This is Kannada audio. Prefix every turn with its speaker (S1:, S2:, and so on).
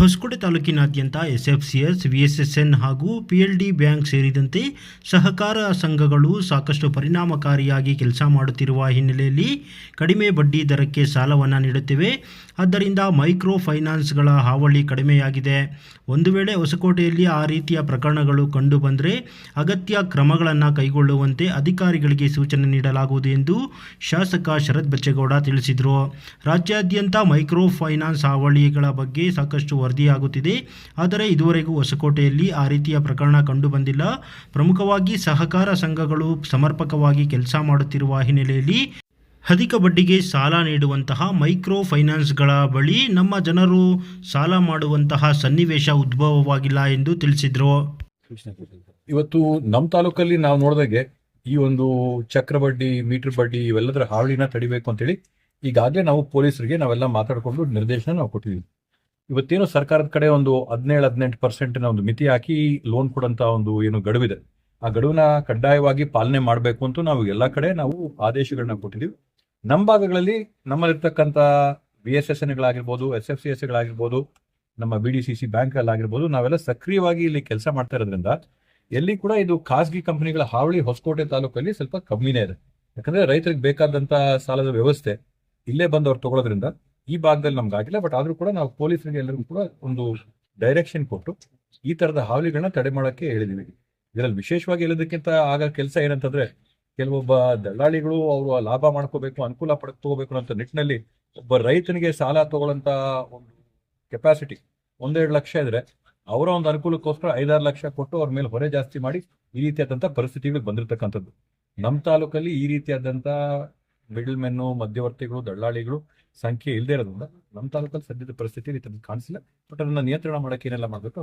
S1: ಹೊಸಕೋಟೆ ತಾಲೂಕಿನಾದ್ಯಂತ ಎಸ್ಎಫ್ಸಿಎಸ್, ವಿಎಸ್ಎಸ್ಎನ್ ಹಾಗೂ ಪಿಎಲ್ಡಿ ಬ್ಯಾಂಕ್ ಸೇರಿದಂತೆ ಸಹಕಾರ ಸಂಘಗಳು ಸಾಕಷ್ಟು ಪರಿಣಾಮಕಾರಿಯಾಗಿ ಕೆಲಸ ಮಾಡುತ್ತಿರುವ ಹಿನ್ನೆಲೆಯಲ್ಲಿ ಕಡಿಮೆ ಬಡ್ಡಿ ದರಕ್ಕೆ ಸಾಲವನ್ನು ನೀಡುತ್ತಿವೆ. ಆದ್ದರಿಂದ ಮೈಕ್ರೋ ಫೈನಾನ್ಸ್ಗಳ ಹಾವಳಿ ಕಡಿಮೆಯಾಗಿದೆ. ಒಂದು ವೇಳೆ ಹೊಸಕೋಟೆಯಲ್ಲಿ ಆ ರೀತಿಯ ಪ್ರಕರಣಗಳು ಕಂಡುಬಂದರೆ ಅಗತ್ಯ ಕ್ರಮಗಳನ್ನು ಕೈಗೊಳ್ಳುವಂತೆ ಅಧಿಕಾರಿಗಳಿಗೆ ಸೂಚನೆ ನೀಡಲಾಗುವುದು ಎಂದು ಶಾಸಕ ಶರತ್ ಬಚ್ಚೇಗೌಡ ತಿಳಿಸಿದರು. ರಾಜ್ಯಾದ್ಯಂತ ಮೈಕ್ರೋ ಫೈನಾನ್ಸ್ ಹಾವಳಿಗಳ ಬಗ್ಗೆ ಸಾಕಷ್ಟು ವರದಿಯಾಗುತ್ತಿದೆ. ಆದರೆ ಇದುವರೆಗೂ ಹೊಸಕೋಟೆಯಲ್ಲಿ ಆ ರೀತಿಯ ಪ್ರಕರಣ ಕಂಡುಬಂದಿಲ್ಲ. ಪ್ರಮುಖವಾಗಿ ಸಹಕಾರ ಸಂಘಗಳು ಸಮರ್ಪಕವಾಗಿ ಕೆಲಸ ಮಾಡುತ್ತಿರುವ ಹಿನ್ನೆಲೆಯಲ್ಲಿ ಅಧಿಕ ಬಡ್ಡಿಗೆ ಸಾಲ ನೀಡುವಂತಹ ಮೈಕ್ರೋ ಫೈನಾನ್ಸ್ಗಳ ಬಳಿ ನಮ್ಮ ಜನರು ಸಾಲ ಮಾಡುವಂತಹ ಸನ್ನಿವೇಶ ಉದ್ಭವವಾಗಿಲ್ಲ ಎಂದು ತಿಳಿಸಿದರು.
S2: ಇವತ್ತು ನಮ್ಮ ತಾಲೂಕಲ್ಲಿ ನಾವು ನೋಡಿದಾಗೆ ಈ ಒಂದು ಚಕ್ರ ಬಡ್ಡಿ, ಮೀಟರ್ ಬಡ್ಡಿ ಇವೆಲ್ಲದರ ಹಾವಳಿನ ತಡಿಬೇಕು ಅಂತೇಳಿ ಈಗಾಗಲೇ ನಾವು ಪೊಲೀಸರಿಗೆ ನಾವೆಲ್ಲ ಮಾತಾಡಿಕೊಂಡು ನಿರ್ದೇಶನ ನಾವು ಕೊಟ್ಟಿದ್ದೀವಿ. ಇವತ್ತೇನು ಸರ್ಕಾರದ ಕಡೆ ಒಂದು ಹದಿನೇಳು, ಹದಿನೆಂಟು ಪರ್ಸೆಂಟ್ನ ಒಂದು ಮಿತಿ ಹಾಕಿ ಲೋನ್ ಕೊಡಂತ ಒಂದು ಏನು ಗಡುವಿದೆ. ಆ ಗಡುವನ್ನ ಕಡ್ಡಾಯವಾಗಿ ಪಾಲನೆ ಮಾಡಬೇಕು ಅಂತ ನಾವು ಎಲ್ಲ ಕಡೆ ನಾವು ಆದೇಶಗಳನ್ನ ಕೊಟ್ಟಿದ್ದೀವಿ ನಮ್ಮ ಭಾಗಗಳಲ್ಲಿ ನಮ್ಮಲ್ಲಿರ್ತಕ್ಕಂಥ ಬಿ ಎಸ್ ಎಸ್ ಎನ್ಗಳಾಗಿರ್ಬೋದು ಎಸ್ ಎಫ್ ಸಿ ಎಸ್ ಗಳಾಗಿರ್ಬೋದು, ನಮ್ಮ B D C C bank ಆಗಿರ್ಬೋದು ನಾವೆಲ್ಲ ಸಕ್ರಿಯವಾಗಿ ಇಲ್ಲಿ ಕೆಲಸ ಮಾಡ್ತಾ ಇರೋದ್ರಿಂದ ಎಲ್ಲಿ ಕೂಡ ಇದು ಖಾಸಗಿ ಕಂಪನಿಗಳ ಹಾವಳಿ ಹೊಸಕೋಟೆ ತಾಲೂಕಲ್ಲಿ ಸ್ವಲ್ಪ ಕಮ್ಮಿನೇ ಇದೆ. ಯಾಕಂದ್ರೆ ರೈತರಿಗೆ ಬೇಕಾದಂತ ಸಾಲದ ವ್ಯವಸ್ಥೆ ಇಲ್ಲೇ ಬಂದವ್ರು ತಗೊಳ್ಳೋದ್ರಿಂದ ಈ ಭಾಗದಲ್ಲಿ ನಮ್ಗೆ ಆಗಿಲ್ಲ ಬಟ್ ಆದ್ರೂ ಕೂಡ ನಾವು ಪೊಲೀಸರಿಗೆ ಎಲ್ಲರಿಗೂ ಕೂಡ ಒಂದು ಡೈರೆಕ್ಷನ್ ಕೊಟ್ಟು ಈ ತರದ ಹಾವಳಿಗಳನ್ನ ತಡೆ ಮಾಡೋಕ್ಕೆ ಹೇಳಿದೀವಿ. ಇದರಲ್ಲಿ ವಿಶೇಷವಾಗಿ ಹೇಳೋದಕ್ಕಿಂತ ಆಗ ಕೆಲಸ ಏನಂತಂದ್ರೆ, ಕೆಲವೊಬ್ಬ ದಳ್ಳಾಳಿಗಳು ಅವರು ಲಾಭ ಮಾಡ್ಕೋಬೇಕು, ಅನುಕೂಲ ಪಡ್ಕೋಬೇಕು ಅಂತ ನಿಟ್ಟಿನಲ್ಲಿ ಒಬ್ಬ ರೈತನಿಗೆ ಸಾಲ ತಗೊಳ್ಳಂತ ಒಂದು ಕೆಪಾಸಿಟಿ ಒಂದೆರಡು ಲಕ್ಷ ಇದ್ರೆ ಅವರ ಒಂದು ಅನುಕೂಲಕ್ಕೋಸ್ಕರ ಐದಾರು ಲಕ್ಷ ಕೊಟ್ಟು ಅವ್ರ ಮೇಲೆ ಹೊರೆ ಜಾಸ್ತಿ ಮಾಡಿ ಈ ರೀತಿಯಾದಂತ ಪರಿಸ್ಥಿತಿಗಳು ಬಂದಿರತಕ್ಕಂಥದ್ದು. ನಮ್ಮ ತಾಲೂಕಲ್ಲಿ ಈ ರೀತಿಯಾದಂತ ಮಿಡಲ್ ಮೆನ್ನು, ಮಧ್ಯವರ್ತಿಗಳು, ದಳ್ಳಾಳಿಗಳು ಸಂಖ್ಯೆ ಇಲ್ಲದೆ ಇರೋದ್ರಿಂದ ನಮ್ಮ ತಾಲೂಕಲ್ಲಿ ಸದ್ಯದ ಪರಿಸ್ಥಿತಿ ಕಾಣಿಸಿಲ್ಲ. ಬಟ್ ಅದನ್ನ ನಿಯಂತ್ರಣ ಮಾಡಕ್ಕೆ ಏನೆಲ್ಲ ಮಾಡಬೇಕು